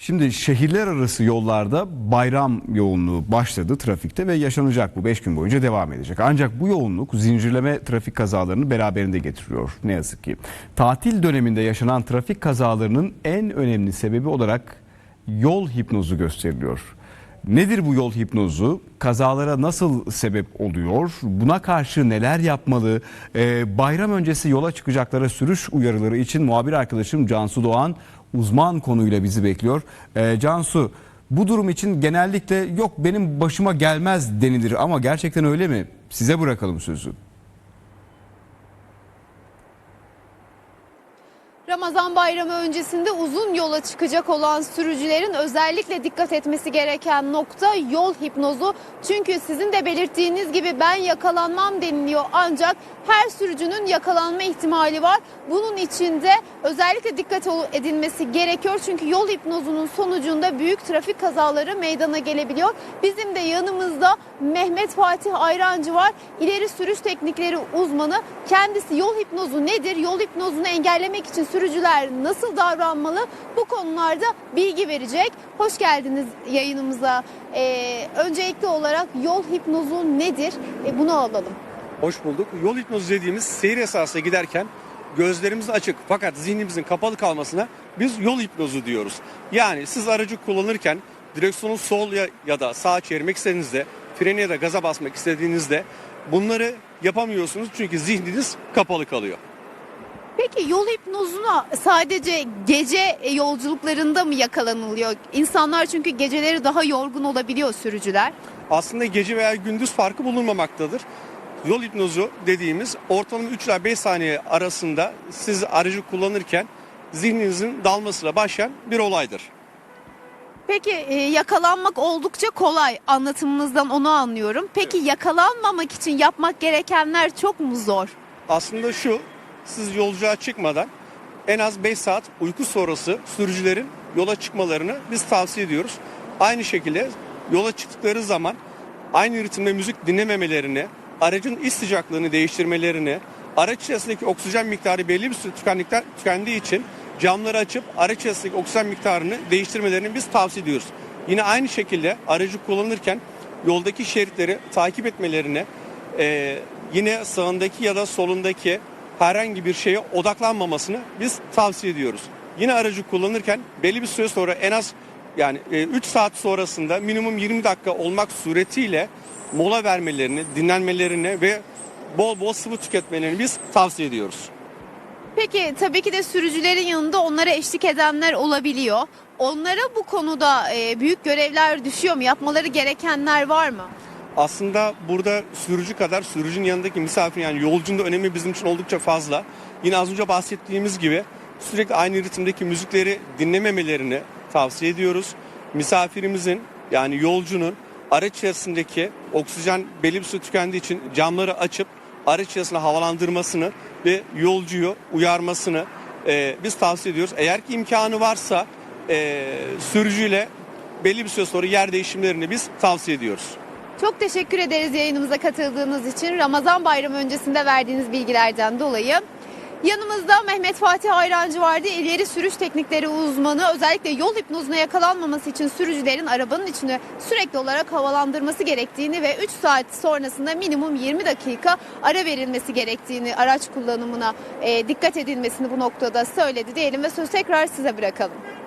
Şimdi şehirler arası yollarda bayram yoğunluğu başladı trafikte ve yaşanacak bu 5 gün boyunca devam edecek. Ancak bu yoğunluk zincirleme trafik kazalarını beraberinde getiriyor ne yazık ki. Tatil döneminde yaşanan trafik kazalarının en önemli sebebi olarak yol hipnozu gösteriliyor. Nedir bu yol hipnozu? Kazalara nasıl sebep oluyor? Buna karşı neler yapmalı? Ee, bayram öncesi yola çıkacaklara sürüş uyarıları için muhabir arkadaşım Cansu Doğan uzman konuyla bizi bekliyor. Ee, Cansu bu durum için genellikle yok benim başıma gelmez denilir ama gerçekten öyle mi? Size bırakalım sözü. Ramazan bayramı öncesinde uzun yola çıkacak olan sürücülerin özellikle dikkat etmesi gereken nokta yol hipnozu. Çünkü sizin de belirttiğiniz gibi ben yakalanmam deniliyor ancak her sürücünün yakalanma ihtimali var. Bunun için de özellikle dikkat edilmesi gerekiyor. Çünkü yol hipnozunun sonucunda büyük trafik kazaları meydana gelebiliyor. Bizim de yanımızda Mehmet Fatih Ayrancı var. İleri sürüş teknikleri uzmanı. Kendisi yol hipnozu nedir? Yol hipnozunu engellemek için sürücüler nasıl davranmalı? Bu konularda bilgi verecek. Hoş geldiniz yayınımıza. Ee, öncelikli olarak yol hipnozu nedir? Ee, bunu alalım. Hoş bulduk. Yol hipnozu dediğimiz seyir esasına giderken gözlerimiz açık fakat zihnimizin kapalı kalmasına biz yol hipnozu diyoruz. Yani siz aracı kullanırken direksiyonu sol ya, ya da sağa çevirmek istediğinizde, freni ya da gaza basmak istediğinizde bunları yapamıyorsunuz çünkü zihniniz kapalı kalıyor. Peki yol hipnozuna sadece gece yolculuklarında mı yakalanılıyor? İnsanlar çünkü geceleri daha yorgun olabiliyor sürücüler. Aslında gece veya gündüz farkı bulunmamaktadır. Yol hipnozu dediğimiz ortalama 3 ila 5 saniye arasında siz aracı kullanırken zihninizin dalmasıyla başlayan bir olaydır. Peki e, yakalanmak oldukça kolay anlatımınızdan onu anlıyorum. Peki yakalanmamak için yapmak gerekenler çok mu zor? Aslında şu, siz yolculuğa çıkmadan en az 5 saat uyku sonrası sürücülerin yola çıkmalarını biz tavsiye ediyoruz. Aynı şekilde yola çıktıkları zaman aynı ritimde müzik dinlememelerini, aracın iç sıcaklığını değiştirmelerini, araç içerisindeki oksijen miktarı belli bir süre tükendikten, tükendiği için camları açıp araç içerisindeki oksijen miktarını değiştirmelerini biz tavsiye ediyoruz. Yine aynı şekilde aracı kullanırken yoldaki şeritleri takip etmelerini, ee, yine sağındaki ya da solundaki herhangi bir şeye odaklanmamasını biz tavsiye ediyoruz. Yine aracı kullanırken belli bir süre sonra en az yani 3 saat sonrasında minimum 20 dakika olmak suretiyle mola vermelerini, dinlenmelerini ve bol bol sıvı tüketmelerini biz tavsiye ediyoruz. Peki tabii ki de sürücülerin yanında onlara eşlik edenler olabiliyor. Onlara bu konuda e, büyük görevler düşüyor mu? Yapmaları gerekenler var mı? Aslında burada sürücü kadar sürücünün yanındaki misafir yani yolcunun da önemi bizim için oldukça fazla. Yine az önce bahsettiğimiz gibi sürekli aynı ritimdeki müzikleri dinlememelerini tavsiye ediyoruz. Misafirimizin yani yolcunun araç içerisindeki oksijen belli bir süre tükendiği için camları açıp araç içerisinde havalandırmasını ve yolcuyu uyarmasını e, biz tavsiye ediyoruz. Eğer ki imkanı varsa e, sürücüyle belli bir süre sonra yer değişimlerini biz tavsiye ediyoruz. Çok teşekkür ederiz yayınımıza katıldığınız için. Ramazan bayramı öncesinde verdiğiniz bilgilerden dolayı. Yanımızda Mehmet Fatih Ayrancı vardı. İleri sürüş teknikleri uzmanı. Özellikle yol hipnozuna yakalanmaması için sürücülerin arabanın içini sürekli olarak havalandırması gerektiğini ve 3 saat sonrasında minimum 20 dakika ara verilmesi gerektiğini, araç kullanımına e, dikkat edilmesini bu noktada söyledi diyelim ve sözü tekrar size bırakalım.